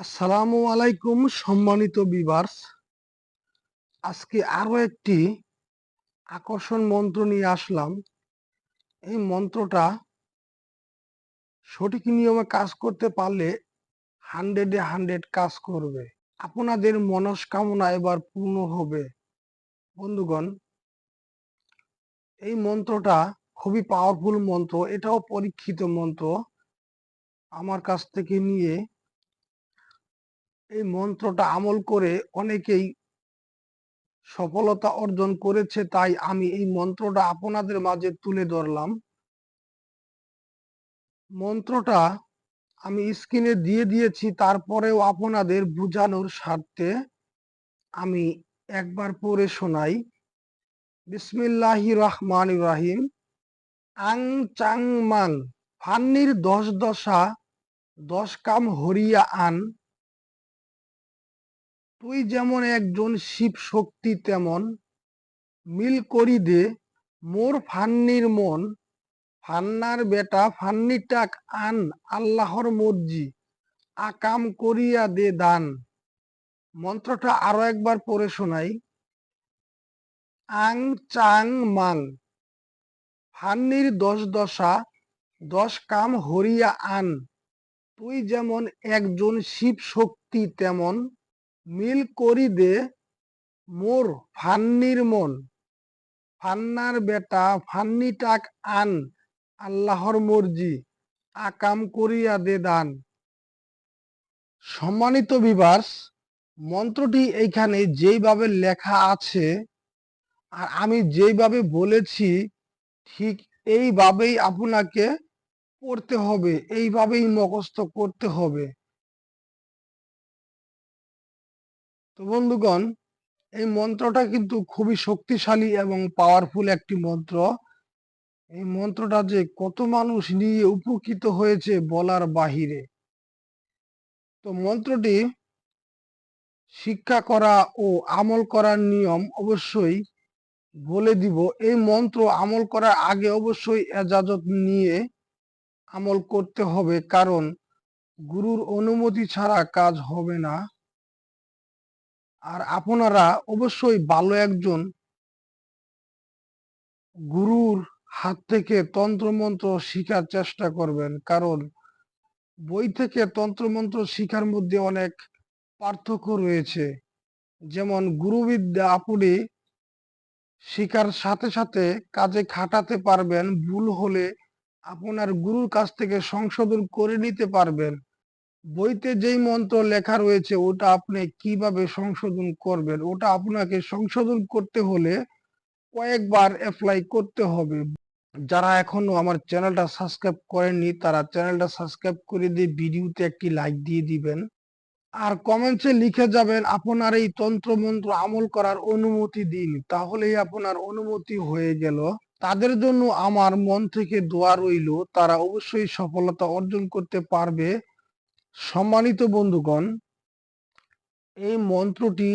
আসসালামু আলাইকুম, সম্মানিত বিভার্স। আজকে আরও একটি আকর্ষণ মন্ত্র নিয়ে আসলাম। এই মন্ত্রটা সঠিক নিয়মে কাজ করতে পারলে হান্ড্রেডে হান্ড্রেড কাজ করবে। আপনাদের মনস্কামনা এবার পূর্ণ হবে। বন্ধুগণ, এই মন্ত্রটা খুবই পাওয়ারফুল মন্ত্র। এটাও পরীক্ষিত মন্ত্র। আমার কাছ থেকে নিয়ে এই মন্ত্রটা আমল করে অনেকেই সফলতা অর্জন করেছে, তাই আমি এই মন্ত্রটা আপনাদের মাঝে তুলে ধরলাম। মন্ত্রটা আমি স্ক্রিনে দিয়ে দিয়েছি, তারপরেও আপনাদের বুঝানোর স্বার্থে আমি একবার পড়ে শোনাই। বিসমিল্লাহি রহমান রাহিম। আং চাং মাং, ফান্নির দশ দশা, দশ কাম হরিয়া আন। তুই যেমন একজন শিব শক্তি, তেমন মিল করি দে। মোর ফান্নির মন, ফান্নার বেটা, ফান্নিটাক আন আল্লাহর মর্জি, আকাম করিয়া দে দান। মন্ত্রটা আরও একবার পড়ে শোনাই। আং চাং মাং। ফান্নির দশ দশা, দশ কাম হরিয়া আন। তুই যেমন একজন শিব শক্তি, তেমন মিল করি দে মোর ফান্নির মন। ফান্নার বেটা ফান্নি টাক আন, আল্লাহর মর্জি আকাম করিয়া দে দান। সম্মানিত বিবাস, মন্ত্রটি এইখানে যেইভাবে লেখা আছে, আর আমি যেইভাবে বলেছি, ঠিক এইভাবেই আপনাকে পড়তে হবে, এইভাবেই মুখস্থ করতে হবে। তো বন্ধুগণ, এই মন্ত্রটা কিন্তু খুবই শক্তিশালী এবং পাওয়ারফুল একটি মন্ত্র। এই মন্ত্রটা যে কত মানুষ নিয়ে উপকৃত হয়েছে বলার বাহিরে। তো মন্ত্রটি শিক্ষা করা ও আমল করার নিয়ম অবশ্যই বলে দিব। এই মন্ত্র আমল করার আগে অবশ্যই এজাজত নিয়ে আমল করতে হবে, কারণ গুরুর অনুমতি ছাড়া কাজ হবে না। আর আপনারা অবশ্যই ভালো একজন গুরুর হাত থেকে তন্ত্রমন্ত্র শিখার চেষ্টা করবেন। কারণ বই থেকে তন্ত্রমন্ত্র শিখার মধ্যে অনেক পার্থক্য রয়েছে। যেমন গুরুবিদ্যা আপনি শিকার সাথে সাথে কাজে খাটাতে পারবেন, ভুল হলে আপনার গুরুর কাছ থেকে সংশোধন করে নিতে পারবেন। বইতে যেই মন্ত্র লেখা রয়েছে, ওটা আপনি কীভাবে সংশোধন করবেন? ওটা আপনাকে সংশোধন করতে হলে কয়েকবার অ্যাপ্লাই করতে হবে। যারা এখনও আমার চ্যানেলটা সাবস্ক্রাইব করেননি, তারা চ্যানেলটা সাবস্ক্রাইব করে দিয়ে ভিডিওতে একটি লাইক দিয়ে দিবেন। আর কমেন্টসে লিখে যাবেন, আপনার এই তন্ত্র মন্ত্র আমল করার অনুমতি দিন। তাহলেই আপনার অনুমতি হয়ে গেল। তাদের জন্য আমার মন থেকে দোয়া রইল, তারা অবশ্যই সফলতা অর্জন করতে পারবে। সম্মানিত বন্ধুগণ, এই মন্ত্রটি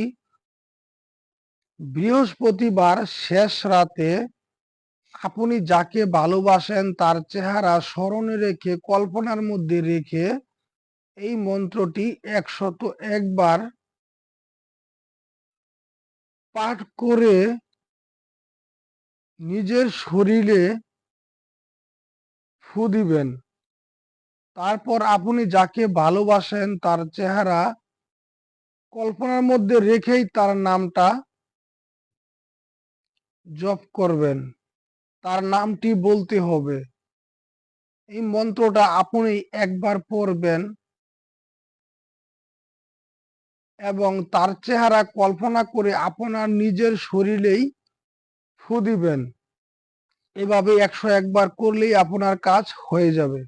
বৃহস্পতিবার শেষ রাতে আপনি যাকে ভালোবাসেন তার চেহারা স্মরণে রেখে, কল্পনার মধ্যে রেখে এই মন্ত্রটি একশত একবার পাঠ করে নিজের শরীরে ফু দিবেন। তারপর আপনি যাকে ভালোবাসেন তার চেহারা কল্পনার মধ্যে রেখেই তার নামটা জপ করবেন। তার নামটি বলতে হবে। এই মন্ত্রটা আপনি একবার পড়বেন এবং তার চেহারা কল্পনা করে আপনার নিজের শরীরেই ফু দিবেন। এভাবে একশো একবার করলেই আপনার কাজ হয়ে যাবে।